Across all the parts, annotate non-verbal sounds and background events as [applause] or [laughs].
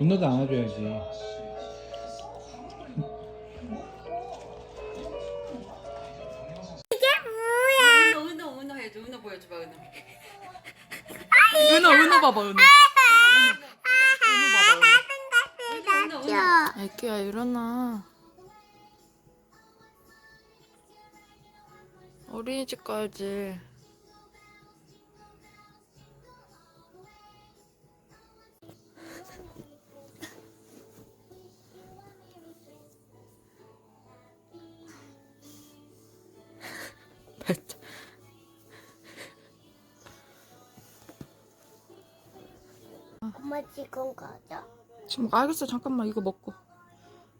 운동도 안아줘야지. 은호 은호 은호 해줘. 은호 보여줘봐 은호. 은호 은호 봐봐 은호. 은호 은호. 은호 애기야 일어나. 어린이집 가야지 엄마 지금 가자. 지금 알겠어 잠깐만 이거 먹고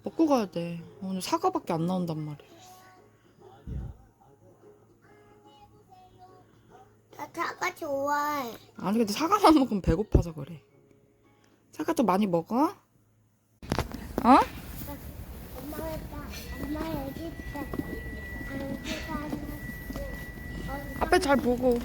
먹고 가야 돼 오늘 사과밖에 안 나온단 말이야 나 사과 좋아해. 아니 근데 사과만 먹으면 배고파서 그래 사과 좀 많이 먹어? 어? 엄마 여기 있다. 안기가 앞에 잘 보고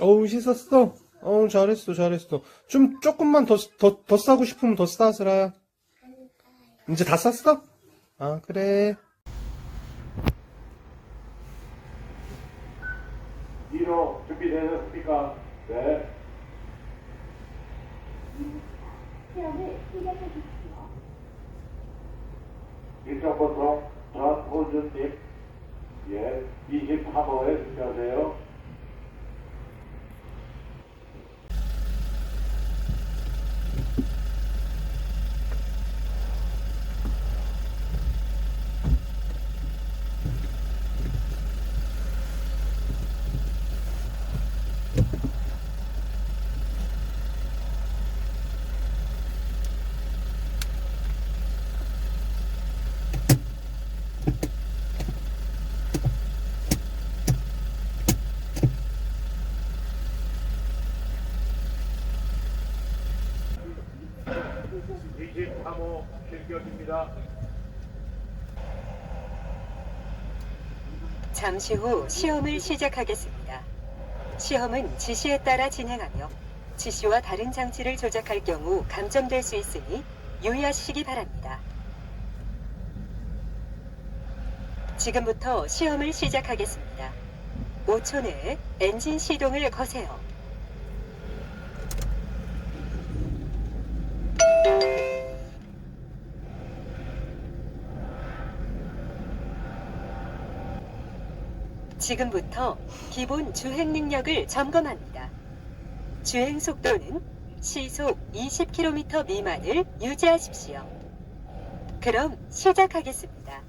어우 씻었어. 어우 잘했어 잘했어. 좀 조금만 더 더 더 싸고 싶으면 더 싸, 슬아야. 이제 다 쌌어? 아 그래. 뒤로 준비되셨습니까? 네. 일정번호 전호준님, 예, 23호에 준비하세요. 당겨집니다. 잠시 후 시험을 시작하겠습니다. 시험은 지시에 따라 진행하며 지시와 다른 장치를 조작할 경우 감점될 수 있으니 유의하시기 바랍니다. 지금부터 시험을 시작하겠습니다. 5초 내에 엔진 시동을 거세요. 지금부터 기본 주행 능력을 점검합니다. 주행 속도는 시속 20km 미만을 유지하십시오. 그럼 시작하겠습니다.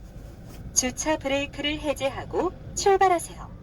주차 브레이크를 해제하고 출발하세요.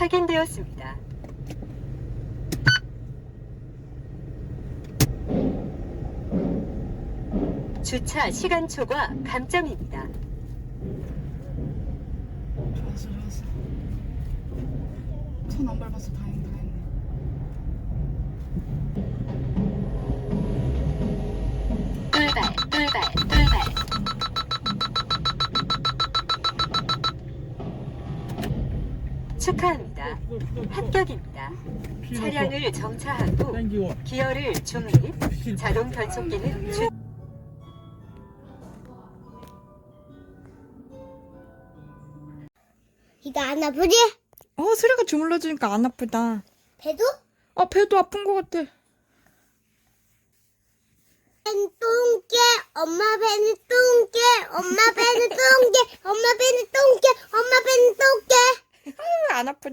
확인되었습니다. 주차 시간 초과 감점입니다. 좋았어 좋았어. 손 안 밟아서 다행 다행이네. 꿀발, 꿀발, 꿀발. 축하합니다. 합격입니다. 차량을 정차하고 기어를 중립, 자동 변속기는 주... 이거 안 아프지? 어 수리가 주물러주니까 안 아프다. 배도? 아 배도 아픈 것 같아. 배는 똥개, 엄마 배는 똥개, 엄마 배는 똥개, 엄마 배는 똥개, 엄마 배는 똥개. 안 아프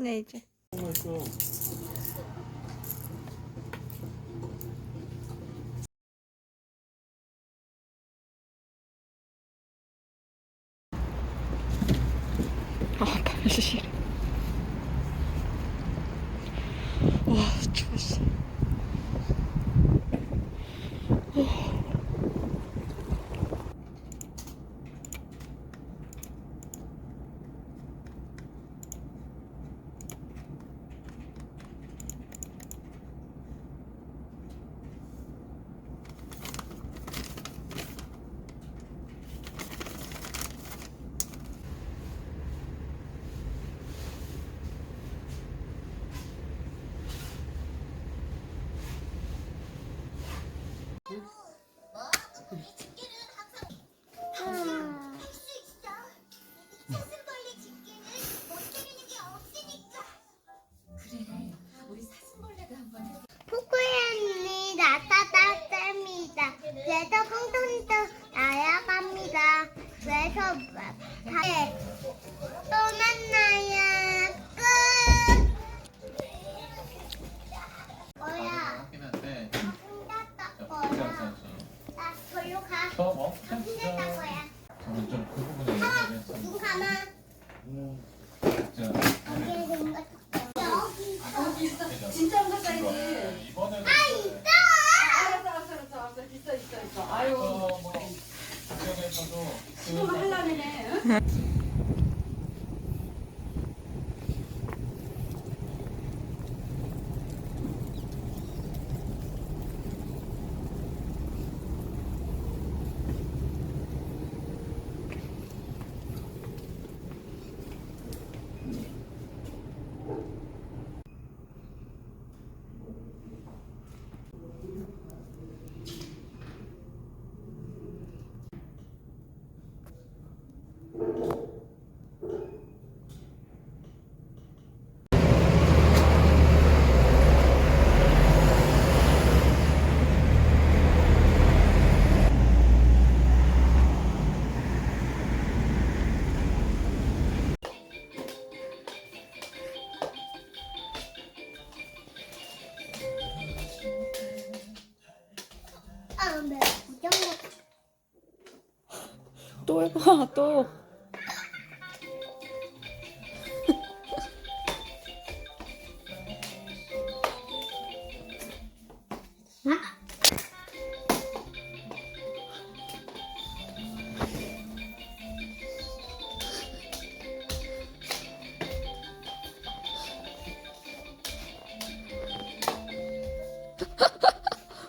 그래서 풍선도 날아갑니다. 그래서 다음에 또 만나요. 끝. 뭐야? 거야. 나 절로 가. 혼자 갈 거야. 좀그 부분에 눈 감아. 진짜 Mm-hmm. [laughs] 또 해봐 또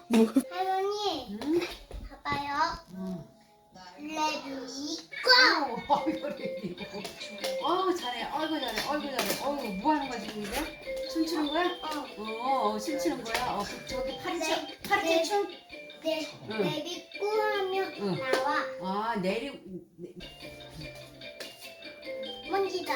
뭐. 어이구 잘해. 어이구 뭐 하는 거야 지금 이제? 춤추는 거야? 어, 어, 어 춤추는 거야. 어 그, 저기 파리채 네. 파리채 춤? 네, 응. 레디 고 하면 응. 나와. 아 내리 먼지다.